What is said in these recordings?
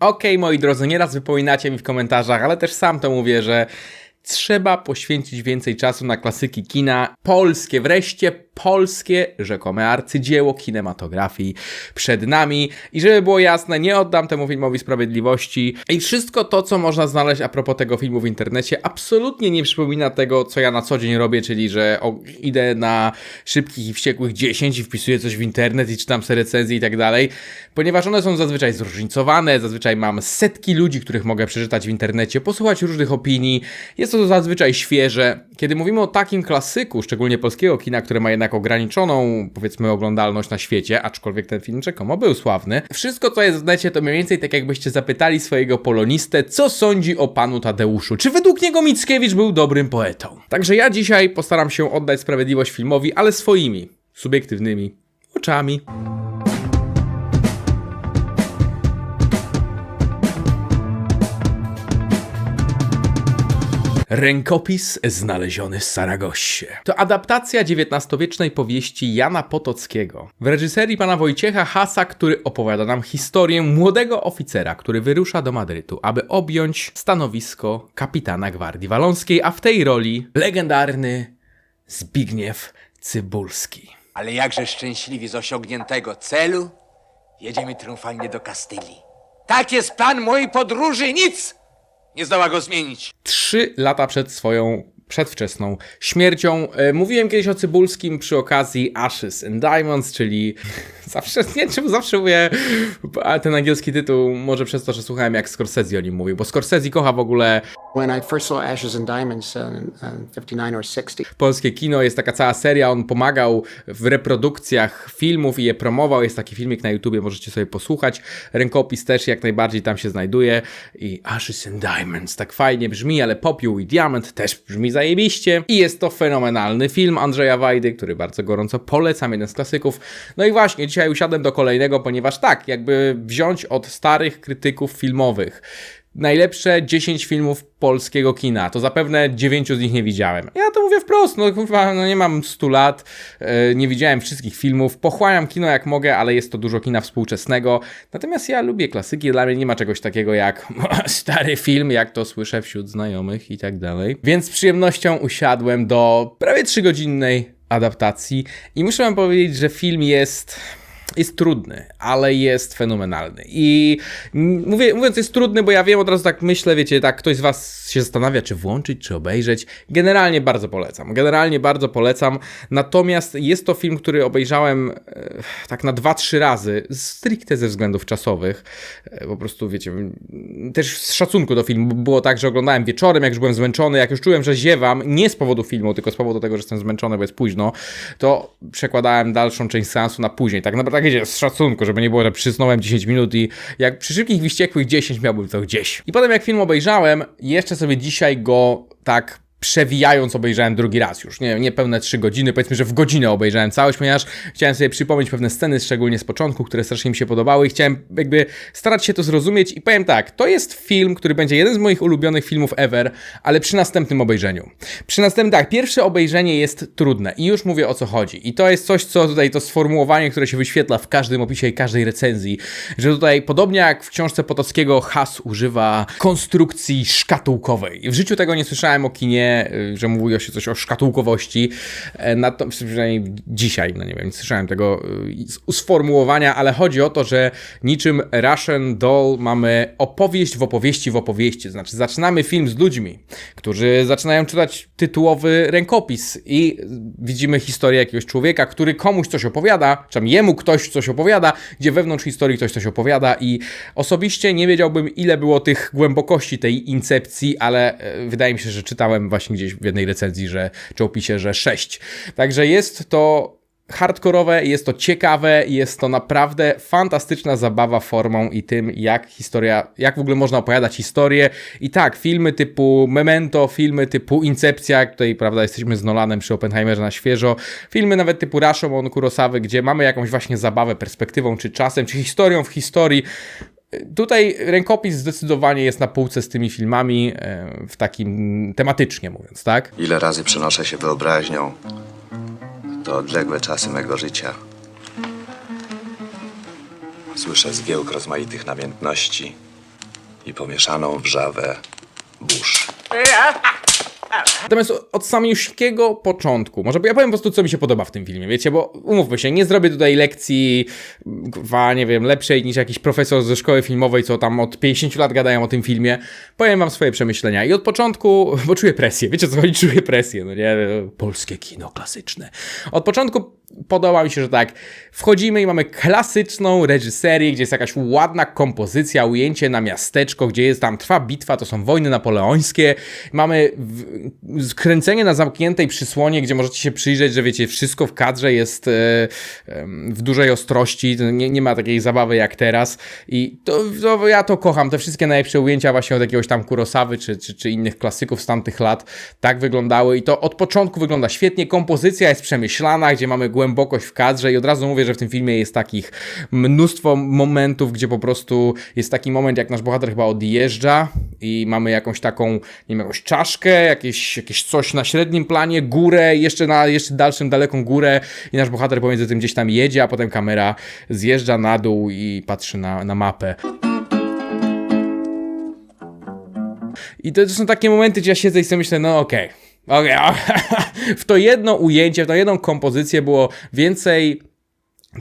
Okej, moi drodzy, nieraz wypominacie mi w komentarzach, ale też sam to mówię, że trzeba poświęcić więcej czasu na klasyki kina polskie, wreszcie polskie rzekome arcydzieło kinematografii przed nami. I żeby było jasne, nie oddam temu filmowi sprawiedliwości. I wszystko to, co można znaleźć a propos tego filmu w internecie, absolutnie nie przypomina tego, co ja na co dzień robię, czyli że idę na szybkich i wściekłych 10 i wpisuję coś w internet i czytam sobie recenzje i tak dalej, ponieważ one są zazwyczaj zróżnicowane, zazwyczaj mam setki ludzi, których mogę przeczytać w internecie, posłuchać różnych opinii, jest to zazwyczaj świeże. Kiedy mówimy o takim klasyku, szczególnie polskiego kina, które ma jednak ograniczoną, powiedzmy, oglądalność na świecie, aczkolwiek ten film rzekomo był sławny, wszystko co jest w necie to mniej więcej tak jakbyście zapytali swojego polonistę, co sądzi o panu Tadeuszu, czy według niego Mickiewicz był dobrym poetą. Także ja dzisiaj postaram się oddać sprawiedliwość filmowi, ale swoimi, subiektywnymi oczami. Rękopis znaleziony w Saragossie. To adaptacja XIX-wiecznej powieści Jana Potockiego. W reżyserii pana Wojciecha Hasa, który opowiada nam historię młodego oficera, który wyrusza do Madrytu, aby objąć stanowisko kapitana Gwardii Waląskiej, a w tej roli legendarny Zbigniew Cybulski. Ale jakże szczęśliwi z osiągniętego celu, jedziemy triumfalnie do Kastylii. Tak jest plan mojej podróży, nic nie zdoła go zmienić. trzy lata przed swoją przedwczesną śmiercią. E, Mówiłem kiedyś o Cybulskim przy okazji Ashes and Diamonds, czyli zawsze, nie czemu zawsze mówię a ten angielski tytuł, może przez to, że słuchałem jak Scorsese o nim mówił, bo Scorsese kocha w ogóle When I first saw Ashes and Diamonds uh, in uh, 59 or 60, polskie kino, jest taka cała seria, on pomagał w reprodukcjach filmów i je promował, jest taki filmik na YouTubie, możecie sobie posłuchać, rękopis też jak najbardziej tam się znajduje. I Ashes and Diamonds, tak fajnie brzmi, ale Popiół i Diament też brzmi zajebiście. I jest to fenomenalny film Andrzeja Wajdy, który bardzo gorąco polecam, jeden z klasyków. No i właśnie, dzisiaj usiadłem do kolejnego, ponieważ tak, jakby wziąć od starych krytyków filmowych, najlepsze 10 filmów polskiego kina. To zapewne 9 z nich nie widziałem. Ja to mówię wprost, no kurwa, no nie mam 100 lat, e, nie widziałem wszystkich filmów, pochłaniam kino jak mogę, ale jest to dużo kina współczesnego. Natomiast ja lubię klasyki, dla mnie nie ma czegoś takiego jak stary film, jak to słyszę wśród znajomych i tak dalej. Więc z przyjemnością usiadłem do prawie 3-godzinnej adaptacji i muszę wam powiedzieć, że film jest jest trudny, ale jest fenomenalny. I mówię, mówiąc jest trudny, bo ja wiem, od razu tak myślę, wiecie, tak ktoś z was się zastanawia, czy włączyć, czy obejrzeć. Generalnie bardzo polecam. Generalnie bardzo polecam. Natomiast jest to film, który obejrzałem e, tak na 2-3 razy, stricte ze względów czasowych. E, po prostu, wiecie, też z szacunku do filmu. Było tak, że oglądałem wieczorem, jak już byłem zmęczony, jak już czułem, że ziewam, nie z powodu filmu, tylko z powodu tego, że jestem zmęczony, bo jest późno, to przekładałem dalszą część seansu na później. Tak naprawdę, wiecie, z szacunku, żeby nie było, że przysnąłem 10 minut i jak przy szybkich wyściekłych 10 miałbym to gdzieś. I potem jak film obejrzałem, jeszcze sobie dzisiaj go tak przewijając obejrzałem drugi raz już, nie, nie pełne 3 godziny, powiedzmy, że w godzinę obejrzałem całość, ponieważ chciałem sobie przypomnieć pewne sceny, szczególnie z początku, które strasznie mi się podobały i chciałem jakby starać się to zrozumieć i powiem tak, to jest film, który będzie jeden z moich ulubionych filmów ever, ale przy następnym obejrzeniu. Przy następnym, tak, pierwsze obejrzenie jest trudne i już mówię o co chodzi i to jest coś, co tutaj, to sformułowanie, które się wyświetla w każdym opisie i każdej recenzji, że tutaj podobnie jak w książce Potockiego Has używa konstrukcji szkatułkowej. W życiu tego nie słyszałem o kinie, y, że mówiło się coś o szkatułkowości, e, na to, przynajmniej dzisiaj, no nie wiem, nie słyszałem tego y, sformułowania, ale chodzi o to, że niczym Russian Doll mamy opowieść w opowieści w opowieści, znaczy zaczynamy film z ludźmi, którzy zaczynają czytać tytułowy rękopis i widzimy historię jakiegoś człowieka, który komuś coś opowiada, czy jemu ktoś coś opowiada, gdzie wewnątrz historii ktoś coś opowiada i osobiście nie wiedziałbym ile było tych głębokości tej incepcji, ale e, wydaje mi się, że czytałem właśnie gdzieś w jednej recenzji, że, czy opisie, że 6. Także jest to hardkorowe, jest to ciekawe, jest to naprawdę fantastyczna zabawa formą i tym, jak historia, jak w ogóle można opowiadać historię. I tak, filmy typu Memento, filmy typu Incepcja, tutaj, prawda, jesteśmy z Nolanem przy Oppenheimerze na świeżo, filmy nawet typu Rashomon Kurosawy, gdzie mamy jakąś właśnie zabawę perspektywą, czy czasem, czy historią w historii. Tutaj rękopis zdecydowanie jest na półce z tymi filmami, e, w takim tematycznie mówiąc, tak? Ile razy przenoszę się wyobraźnią te odległe czasy mego życia. Słyszę zgiełk rozmaitych namiętności, i pomieszaną wrzawę burz. Natomiast od samego początku, może ja powiem po prostu, co mi się podoba w tym filmie, wiecie, bo umówmy się, nie zrobię tutaj lekcji, kwa, nie wiem, lepszej niż jakiś profesor ze szkoły filmowej, co tam od 50 lat gadają o tym filmie. Powiem wam swoje przemyślenia i od początku, bo czuję presję, wiecie co chodzi, czuję presję, no nie, polskie kino klasyczne. Od początku podoba mi się, że tak, wchodzimy i mamy klasyczną reżyserię, gdzie jest jakaś ładna kompozycja, ujęcie na miasteczko, gdzie jest tam, trwa bitwa, to są wojny napoleońskie, mamy w, skręcenie na zamkniętej przysłonie, gdzie możecie się przyjrzeć, że wiecie, wszystko w kadrze jest e, w dużej ostrości, nie, nie ma takiej zabawy jak teraz. I to, to ja to kocham, te wszystkie najlepsze ujęcia właśnie od jakiegoś tam Kurosawy czy, czy, czy innych klasyków z tamtych lat tak wyglądały. I to od początku wygląda świetnie, kompozycja jest przemyślana, gdzie mamy głębokość w kadrze. I od razu mówię, że w tym filmie jest takich mnóstwo momentów, gdzie po prostu jest taki moment, jak nasz bohater chyba odjeżdża i mamy jakąś taką, nie wiem, jakąś czaszkę, jakieś, jakieś coś na średnim planie, górę, jeszcze na jeszcze dalszym, daleką górę i nasz bohater pomiędzy tym gdzieś tam jedzie, a potem kamera zjeżdża na dół i patrzy na, na mapę. I to są takie momenty, gdzie ja siedzę i sobie myślę, no okej, okej, w to jedno ujęcie, w tą jedną kompozycję było więcej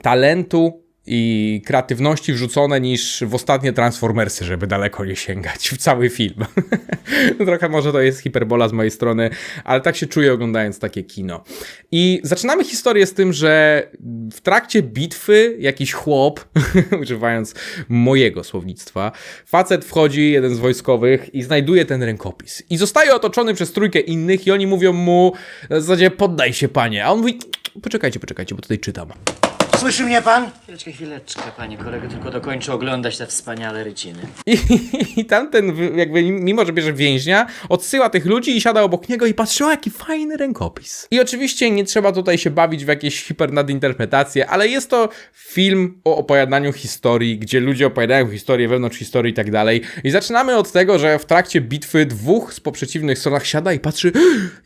talentu i kreatywności wrzucone niż w ostatnie Transformersy, żeby daleko nie sięgać w cały film. no trochę może to jest hiperbola z mojej strony, ale tak się czuję oglądając takie kino. I zaczynamy historię z tym, że w trakcie bitwy jakiś chłop, używając mojego słownictwa, facet wchodzi, jeden z wojskowych i znajduje ten rękopis. I zostaje otoczony przez trójkę innych i oni mówią mu na zasadzie poddaj się panie, a on mówi poczekajcie, poczekajcie, bo tutaj czytam. Słyszy mnie pan? Chwileczkę, chwileczkę, panie kolego, tylko dokończę oglądać te wspaniale ryciny. I, I tamten, jakby mimo, że bierze więźnia, odsyła tych ludzi i siada obok niego i patrzy, o jaki fajny rękopis. I oczywiście nie trzeba tutaj się bawić w jakieś hipernadinterpretacje, ale jest to film o opowiadaniu historii, gdzie ludzie opowiadają historię wewnątrz historii i tak dalej. I zaczynamy od tego, że w trakcie bitwy dwóch z poprzeciwnych stronach siada i patrzy,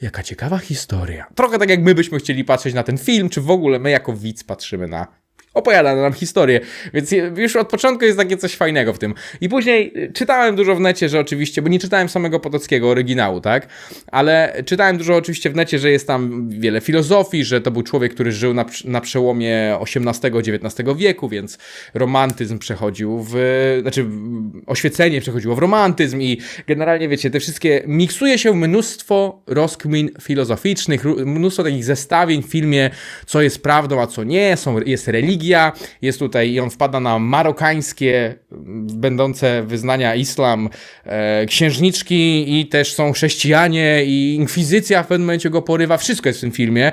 jaka ciekawa historia. Trochę tak jak my byśmy chcieli patrzeć na ten film, czy w ogóle my jako widz patrzymy na opowiada nam historię, więc już od początku jest takie coś fajnego w tym. I później y, czytałem dużo w necie, że oczywiście, bo nie czytałem samego Potockiego oryginału, tak? Ale czytałem dużo oczywiście w necie, że jest tam wiele filozofii, że to był człowiek, który żył na, na przełomie XVIII-XIX wieku, więc romantyzm przechodził w, znaczy oświecenie przechodziło w romantyzm i generalnie wiecie, te wszystkie, miksuje się mnóstwo rozkmin filozoficznych, mnóstwo takich zestawień w filmie, co jest prawdą, a co nie, są, jest religia, jest tutaj i on wpada na marokańskie, m, będące wyznania islam, e, księżniczki i też są chrześcijanie i inkwizycja w pewnym momencie go porywa, wszystko jest w tym filmie.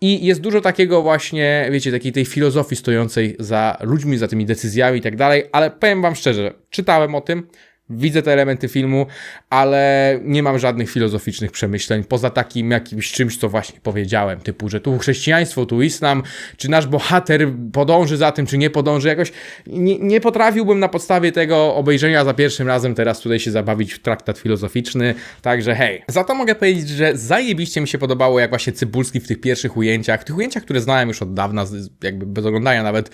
I jest dużo takiego właśnie, wiecie, takiej tej filozofii stojącej za ludźmi, za tymi decyzjami i tak dalej, ale powiem wam szczerze, czytałem o tym, Widzę te elementy filmu, ale nie mam żadnych filozoficznych przemyśleń, poza takim jakimś czymś, co właśnie powiedziałem, typu, że tu chrześcijaństwo, tu islam, czy nasz bohater podąży za tym, czy nie podąży, jakoś nie, nie potrafiłbym na podstawie tego obejrzenia za pierwszym razem teraz tutaj się zabawić w traktat filozoficzny, także hej. Za to mogę powiedzieć, że zajebiście mi się podobało, jak właśnie Cybulski w tych pierwszych ujęciach, w tych ujęciach, które znałem już od dawna, jakby bez oglądania nawet,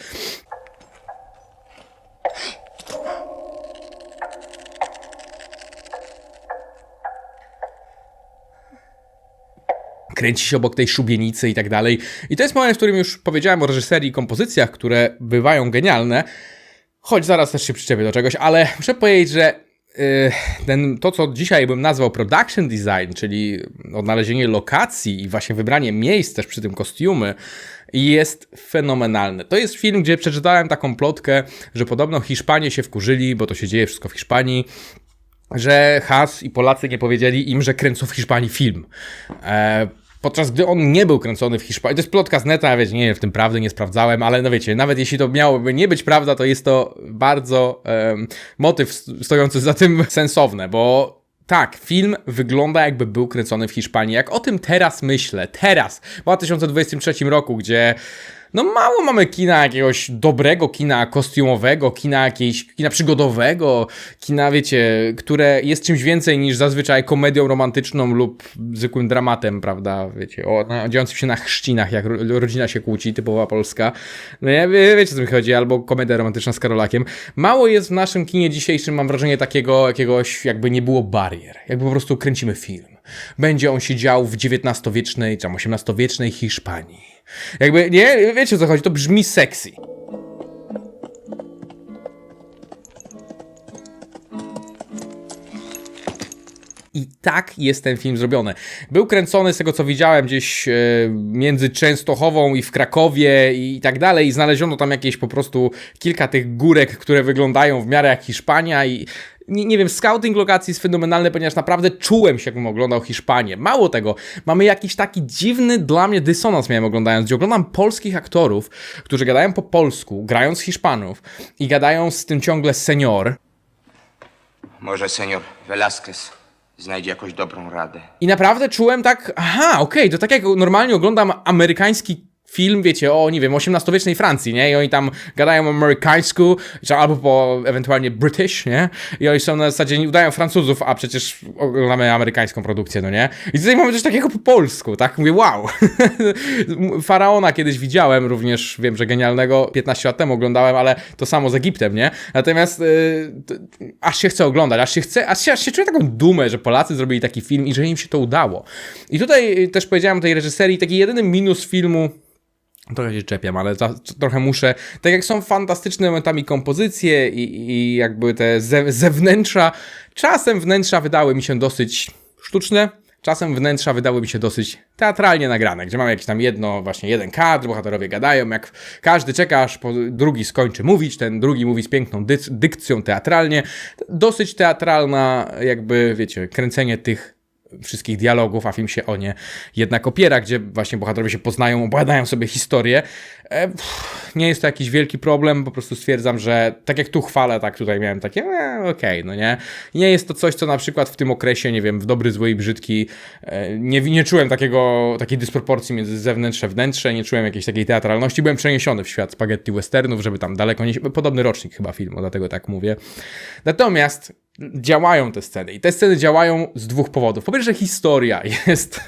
kręci się obok tej szubienicy i tak dalej. I to jest moment, w którym już powiedziałem o reżyserii i kompozycjach, które bywają genialne, choć zaraz też się przyczepię do czegoś, ale muszę powiedzieć, że yy, ten, to, co dzisiaj bym nazwał production design, czyli odnalezienie lokacji i właśnie wybranie miejsc też przy tym kostiumy, jest fenomenalne. To jest film, gdzie przeczytałem taką plotkę, że podobno Hiszpanie się wkurzyli, bo to się dzieje wszystko w Hiszpanii, że Has i Polacy nie powiedzieli im, że kręcą w Hiszpanii film. E, podczas gdy on nie był kręcony w Hiszpanii. To jest plotka z neta, wiecie, nie wiem, w tym prawdy nie sprawdzałem, ale no wiecie, nawet jeśli to miałoby nie być prawda, to jest to bardzo em, motyw stojący za tym sensowne, bo tak, film wygląda jakby był kręcony w Hiszpanii. Jak o tym teraz myślę, teraz, w 2023 roku, gdzie no mało mamy kina jakiegoś dobrego kina kostiumowego, kina jakiegoś, kina przygodowego, kina, wiecie, które jest czymś więcej niż zazwyczaj komedią romantyczną lub zwykłym dramatem, prawda, wiecie, o, no, się na chrzcinach, jak ro- rodzina się kłóci, typowa polska. No ja, wie, wiecie, co mi chodzi, albo komedia romantyczna z Karolakiem. Mało jest w naszym kinie dzisiejszym, mam wrażenie, takiego jakiegoś, jakby nie było barier, jakby po prostu kręcimy film. Będzie on się dział w XIX-wiecznej, tam XVIII-wiecznej Hiszpanii. Jakby, nie, wiecie o co chodzi, to brzmi sexy. I tak jest ten film zrobiony. Był kręcony z tego co widziałem gdzieś e, między Częstochową i w Krakowie i tak dalej i znaleziono tam jakieś po prostu kilka tych górek, które wyglądają w miarę jak Hiszpania i nie, nie wiem, scouting lokacji jest fenomenalny, ponieważ naprawdę czułem się, jakbym oglądał Hiszpanię. Mało tego, mamy jakiś taki dziwny dla mnie dysonans miałem oglądając, gdzie oglądam polskich aktorów, którzy gadają po polsku, grając Hiszpanów i gadają z tym ciągle senior, Może senior Velasquez znajdzie jakąś dobrą radę. I naprawdę czułem tak, aha, okej, to tak jak normalnie oglądam amerykański film, wiecie, o, nie wiem, XVIII-wiecznej Francji, nie? I oni tam gadają amerykańsku, czy albo po ewentualnie British, nie? I oni są na zasadzie, nie udają Francuzów, a przecież oglądamy amerykańską produkcję, no nie? I tutaj mamy coś takiego po polsku, tak? Mówię, wow. Faraona kiedyś widziałem, również wiem, że genialnego, 15 lat temu oglądałem, ale to samo z Egiptem, nie? Natomiast yy, aż się chce oglądać, aż się chce, aż się, aż się czuję taką dumę, że Polacy zrobili taki film i że im się to udało. I tutaj też powiedziałem o tej reżyserii, taki jedyny minus filmu, Trochę się czepiam, ale za, trochę muszę. Tak jak są fantastyczne momentami kompozycje i, i jakby te ze, zewnętrza, czasem wnętrza wydały mi się dosyć sztuczne, czasem wnętrza wydały mi się dosyć teatralnie nagrane, gdzie mamy jakieś tam jedno, właśnie jeden kadr, bohaterowie gadają, jak każdy czeka, aż drugi skończy mówić, ten drugi mówi z piękną dyc- dykcją teatralnie. Dosyć teatralna, jakby, wiecie, kręcenie tych wszystkich dialogów, a film się o nie jednak opiera, gdzie właśnie bohaterowie się poznają, opowiadają sobie historię. E, pff, nie jest to jakiś wielki problem, po prostu stwierdzam, że tak jak tu chwalę, tak tutaj miałem takie, e, okej, no nie. Nie jest to coś, co na przykład w tym okresie, nie wiem, w dobry, zły i brzydki, e, nie, nie czułem takiego, takiej dysproporcji między zewnętrzne, wnętrze, nie czułem jakiejś takiej teatralności, byłem przeniesiony w świat spaghetti westernów, żeby tam daleko nie... Podobny rocznik chyba filmu, dlatego tak mówię. Natomiast działają te sceny. I te sceny działają z dwóch powodów. Po pierwsze, historia jest.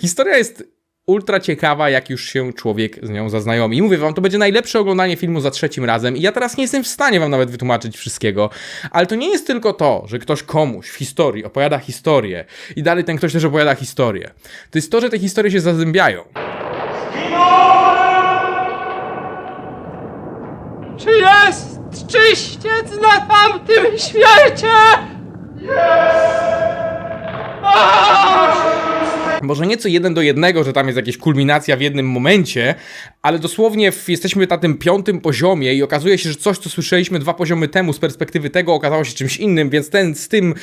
Historia jest ultra ciekawa, jak już się człowiek z nią zaznajomi. I mówię wam, to będzie najlepsze oglądanie filmu za trzecim razem. I ja teraz nie jestem w stanie wam nawet wytłumaczyć wszystkiego. Ale to nie jest tylko to, że ktoś komuś w historii opowiada historię i dalej ten ktoś też opowiada historię. To jest to, że te historie się zazębiają. Czy jest czyściec na tamtym świecie? Może nieco jeden do jednego, że tam jest jakaś kulminacja w jednym momencie, ale dosłownie w, jesteśmy na tym piątym poziomie i okazuje się, że coś, co słyszeliśmy dwa poziomy temu z perspektywy tego okazało się czymś innym, więc ten z tym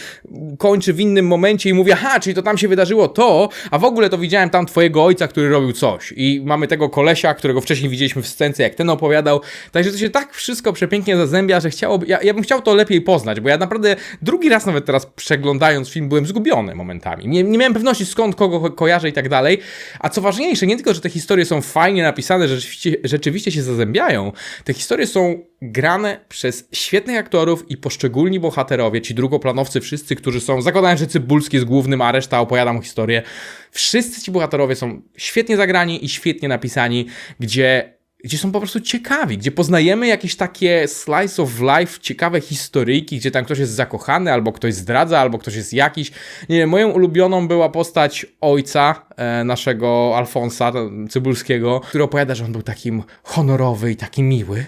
kończy w innym momencie i mówi, aha, czyli to tam się wydarzyło to, a w ogóle to widziałem tam twojego ojca, który robił coś. I mamy tego kolesia, którego wcześniej widzieliśmy w scence, jak ten opowiadał. Także to się tak wszystko przepięknie zazębia, że chciałoby, ja, ja bym chciał to lepiej poznać, bo ja naprawdę drugi raz nawet teraz przeglądając film byłem zgubiony momentami. Nie, nie miałem pewności skąd kogo ko- kojarzę i tak dalej. A co ważniejsze, nie tylko, że te historie są fajnie napisane, że rzeczywiście, rzeczywiście się zazębiają, te historie są grane przez świetnych aktorów i poszczególni bohaterowie, ci drugoplanowcy wszyscy, którzy są, zakładając, że Cybulski jest głównym, a reszta opowiada mu historię. Wszyscy ci bohaterowie są świetnie zagrani i świetnie napisani, gdzie gdzie są po prostu ciekawi, gdzie poznajemy jakieś takie slice of life, ciekawe historyjki, gdzie tam ktoś jest zakochany, albo ktoś zdradza, albo ktoś jest jakiś. Nie wiem, moją ulubioną była postać ojca e, naszego Alfonsa Cybulskiego, który opowiada, że on był takim honorowy i taki miły.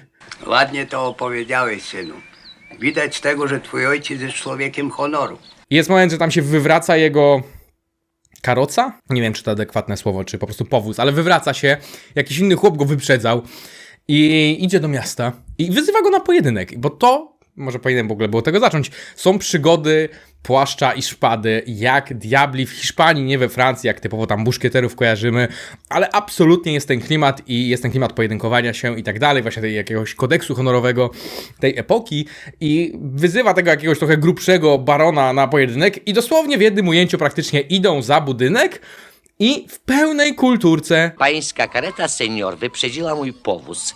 Ładnie to opowiedziałeś, synu. Widać z tego, że twój ojciec jest człowiekiem honoru. Jest moment, że tam się wywraca jego karoca? Nie wiem, czy to adekwatne słowo, czy po prostu powóz, ale wywraca się. Jakiś inny chłop go wyprzedzał i idzie do miasta i wyzywa go na pojedynek, bo to, może powinienem w ogóle było tego zacząć, są przygody płaszcza i szpady, jak diabli w Hiszpanii, nie we Francji, jak typowo tam buszkieterów kojarzymy, ale absolutnie jest ten klimat i jest ten klimat pojedynkowania się i tak dalej, właśnie tej jakiegoś kodeksu honorowego tej epoki i wyzywa tego jakiegoś trochę grubszego barona na pojedynek i dosłownie w jednym ujęciu praktycznie idą za budynek i w pełnej kulturce. Pańska kareta, senior, wyprzedziła mój powóz.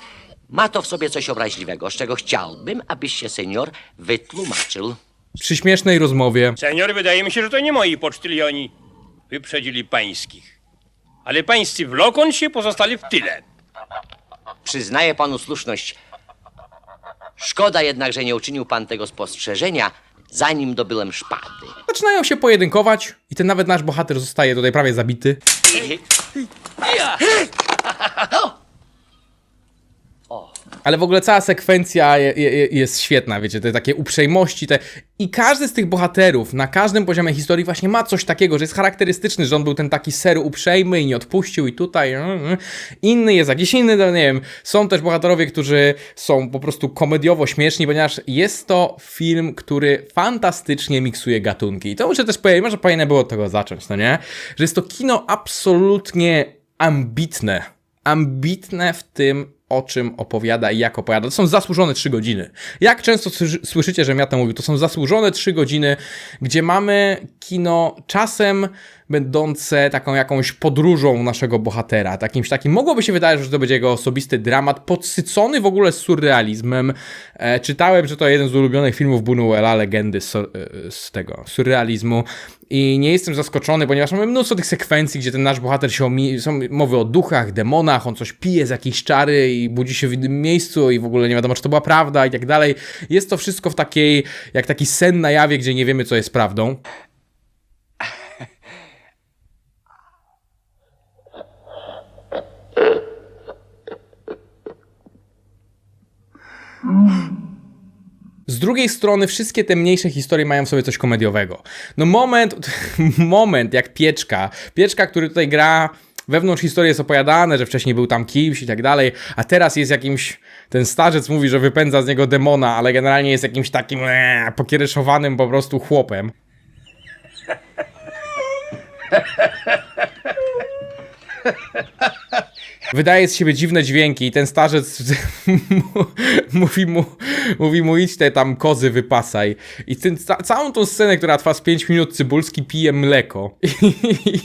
Ma to w sobie coś obraźliwego, z czego chciałbym, abyś się, senior, wytłumaczył. Przy śmiesznej rozmowie. Senior, wydaje mi się, że to nie moi pocztylioni wyprzedzili pańskich. Ale pańscy wlokąc się pozostali w tyle. Przyznaję panu słuszność. Szkoda jednak, że nie uczynił pan tego spostrzeżenia, zanim dobyłem szpady. Zaczynają się pojedynkować i ten nawet nasz bohater zostaje tutaj prawie zabity. Ale w ogóle cała sekwencja je, je, jest świetna, wiecie, te takie uprzejmości, te... I każdy z tych bohaterów na każdym poziomie historii właśnie ma coś takiego, że jest charakterystyczny, że on był ten taki ser uprzejmy i nie odpuścił i tutaj... mm, mm. Inny jest jakiś inny, no nie wiem. Są też bohaterowie, którzy są po prostu komediowo śmieszni, ponieważ jest to film, który fantastycznie miksuje gatunki. I to muszę też powiedzieć, może powinien było od tego zacząć, no nie? Że jest to kino absolutnie ambitne. Ambitne w tym, o czym opowiada i jak opowiada. To są zasłużone 3 godziny. Jak często słyszy- słyszycie, że ja to mówię, to są zasłużone 3 godziny, gdzie mamy kino czasem będące taką jakąś podróżą naszego bohatera. Takimś takim, mogłoby się wydawać, że to będzie jego osobisty dramat, podsycony w ogóle surrealizmem. E, czytałem, że to jeden z ulubionych filmów Buñuela, legendy z, e, z tego surrealizmu. I nie jestem zaskoczony, ponieważ mamy mnóstwo tych sekwencji, gdzie ten nasz bohater się omi... są mowy o duchach, demonach, on coś pije z jakiejś czary i budzi się w innym miejscu i w ogóle nie wiadomo, czy to była prawda i tak dalej. Jest to wszystko w takiej, jak taki sen na jawie, gdzie nie wiemy, co jest prawdą. Z drugiej strony, wszystkie te mniejsze historie mają w sobie coś komediowego. No moment, moment jak Pieczka. Pieczka, który tutaj gra, wewnątrz historii jest opowiadane, że wcześniej był tam kimś i tak dalej, a teraz jest jakimś, ten starzec mówi, że wypędza z niego demona, ale generalnie jest jakimś takim ee, pokiereszowanym po prostu chłopem. Wydaje z siebie dziwne dźwięki i ten starzec mówi mu, mówi mu idź te tam kozy wypasaj. I ten, ca całą tą scenę, która trwa z 5 minut, Cybulski pije mleko. I,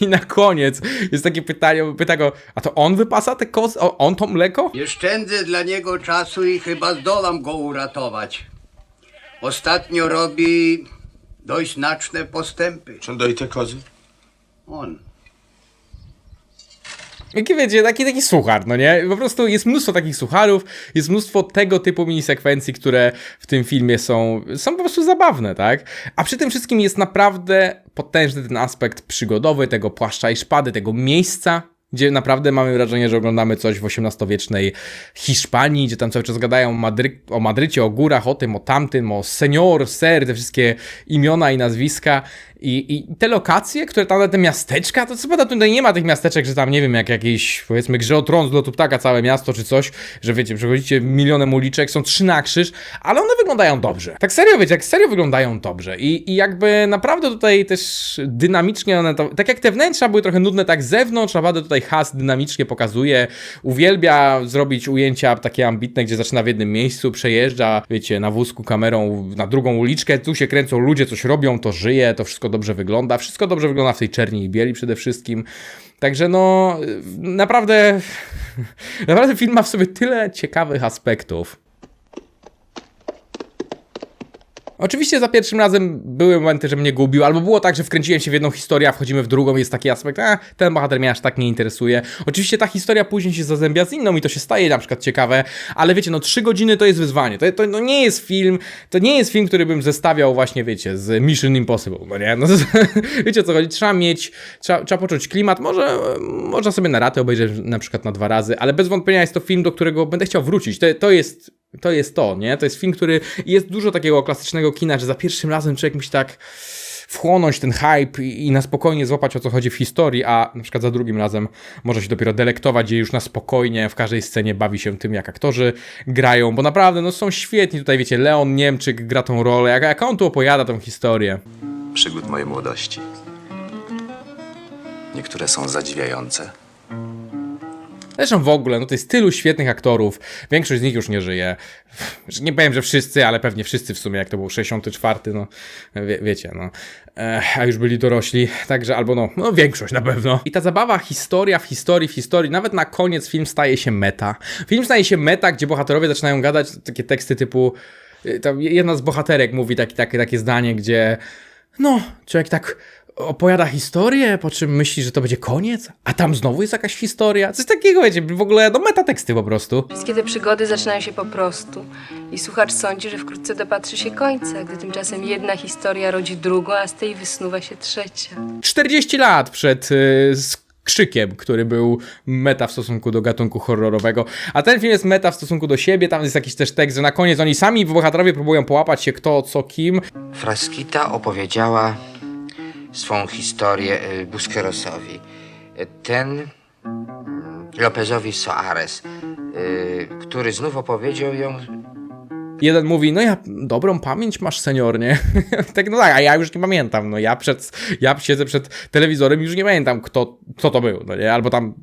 i na koniec jest takie pytanie, pyta go, a to on wypasa te kozy? O, on to mleko? Nie szczędzę dla niego czasu i chyba zdołam go uratować. Ostatnio robi dość znaczne postępy. Czy on doi te kozy? On. Jaki wiecie, taki, taki suchar, no nie? Po prostu jest mnóstwo takich sucharów, jest mnóstwo tego typu minisekwencji, które w tym filmie są, są po prostu zabawne, tak? A przy tym wszystkim jest naprawdę potężny ten aspekt przygodowy, tego płaszcza i szpady, tego miejsca, gdzie naprawdę mamy wrażenie, że oglądamy coś w XVIII-wiecznej Hiszpanii, gdzie tam cały czas gadają o, Madry o Madrycie, o górach, o tym, o tamtym, o senior, ser, te wszystkie imiona i nazwiska. I, I te lokacje, które tam, te miasteczka, to co prawda tutaj nie ma tych miasteczek, że tam, nie wiem, jak jakieś, powiedzmy, grze o tron z lotu ptaka, całe miasto czy coś, że wiecie, przechodzicie milionem uliczek, są trzy na krzyż, ale one wyglądają dobrze. Tak serio, wiecie, jak serio wyglądają dobrze. I, i jakby naprawdę tutaj też dynamicznie one to, tak jak te wnętrza były trochę nudne, tak zewnątrz, naprawdę tutaj Has dynamicznie pokazuje, uwielbia zrobić ujęcia takie ambitne, gdzie zaczyna w jednym miejscu, przejeżdża, wiecie, na wózku kamerą na drugą uliczkę, tu się kręcą ludzie, coś robią, to żyje, to wszystko dobrze wygląda, wszystko dobrze wygląda w tej czerni i bieli przede wszystkim. Także no, naprawdę, naprawdę film ma w sobie tyle ciekawych aspektów. Oczywiście za pierwszym razem były momenty, że mnie gubił, albo było tak, że wkręciłem się w jedną historię, a wchodzimy w drugą i jest taki aspekt, a ten bohater mnie aż tak nie interesuje. Oczywiście ta historia później się zazębia z inną i to się staje na przykład ciekawe, ale wiecie, no trzy godziny to jest wyzwanie. To, to no nie jest film, to nie jest film, który bym zestawiał właśnie, wiecie, z Mission Impossible, no nie? No, to, wiecie o co chodzi, trzeba mieć, trzeba, trzeba poczuć klimat, może można sobie na ratę obejrzeć na przykład na dwa razy, ale bez wątpienia jest to film, do którego będę chciał wrócić. To, to jest to jest to, nie? To jest film, który jest dużo takiego klasycznego kina, że za pierwszym razem człowiek musi tak wchłonąć ten hype i, na spokojnie złapać o co chodzi w historii, a na przykład za drugim razem może się dopiero delektować i już na spokojnie w każdej scenie bawi się tym, jak aktorzy grają, bo naprawdę no są świetni. Tutaj wiecie, Leon Niemczyk gra tą rolę, jak, jak on tu opowiada tą historię. Przygód mojej młodości. Niektóre są zadziwiające, Zresztą w ogóle, no to jest tylu świetnych aktorów, większość z nich już nie żyje. Nie powiem, że wszyscy, ale pewnie wszyscy w sumie, jak to był 64, no wie, wiecie, no. E, a już byli dorośli, także albo no, no większość na pewno. I ta zabawa, historia w historii, w historii, nawet na koniec film staje się meta. Film staje się meta, gdzie bohaterowie zaczynają gadać takie teksty typu, y, tam jedna z bohaterek mówi taki, takie, takie zdanie, gdzie no, człowiek tak opowiada historię, po czym myśli, że to będzie koniec, a tam znowu jest jakaś historia. Coś takiego, wiecie, w ogóle, no metateksty po prostu. Wszystkie te przygody zaczynają się po prostu. I słuchacz sądzi, że wkrótce dopatrzy się końca, gdy tymczasem jedna historia rodzi drugą, a z tej wysnuwa się trzecia. 40 lat przed y, z krzykiem, który był meta w stosunku do gatunku horrorowego. A ten film jest meta w stosunku do siebie, tam jest jakiś też tekst, że na koniec oni sami bohaterowie próbują połapać się kto, co, kim. Fraskita opowiedziała swą historię y, Busquerosowi. Ten mm, Lopezowi Soares, y, który znów opowiedział ją Jeden mówi, no ja dobrą pamięć masz, senior, nie? tak, no tak, a ja już nie pamiętam, no ja przed, ja siedzę przed telewizorem i już nie pamiętam, kto, kto to był, no nie? Albo tam,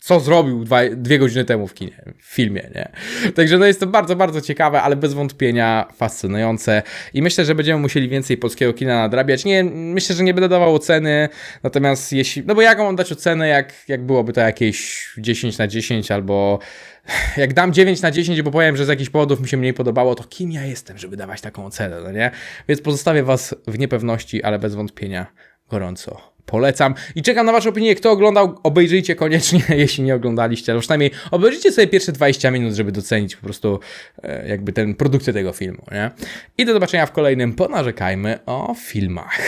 co zrobił dwa, dwie godziny temu w kinie, w filmie, nie? Także no jest to bardzo, bardzo ciekawe, ale bez wątpienia fascynujące i myślę, że będziemy musieli więcej polskiego kina nadrabiać. Nie, myślę, że nie będę dawał oceny, natomiast jeśli, no bo jaką mam dać ocenę, jak, jak byłoby to jakieś 10 na 10 albo jak dam 9 na 10, bo powiem, że z jakichś powodów mi się mniej podobało, to kim ja jestem, żeby dawać taką ocenę, no nie? Więc pozostawię Was w niepewności, ale bez wątpienia gorąco polecam. I czekam na Wasze opinie. Kto oglądał, obejrzyjcie koniecznie, jeśli nie oglądaliście, ale przynajmniej obejrzyjcie sobie pierwsze 20 minut, żeby docenić po prostu e, jakby ten produkcję tego filmu, nie? I do zobaczenia w kolejnym Ponarzekajmy o filmach.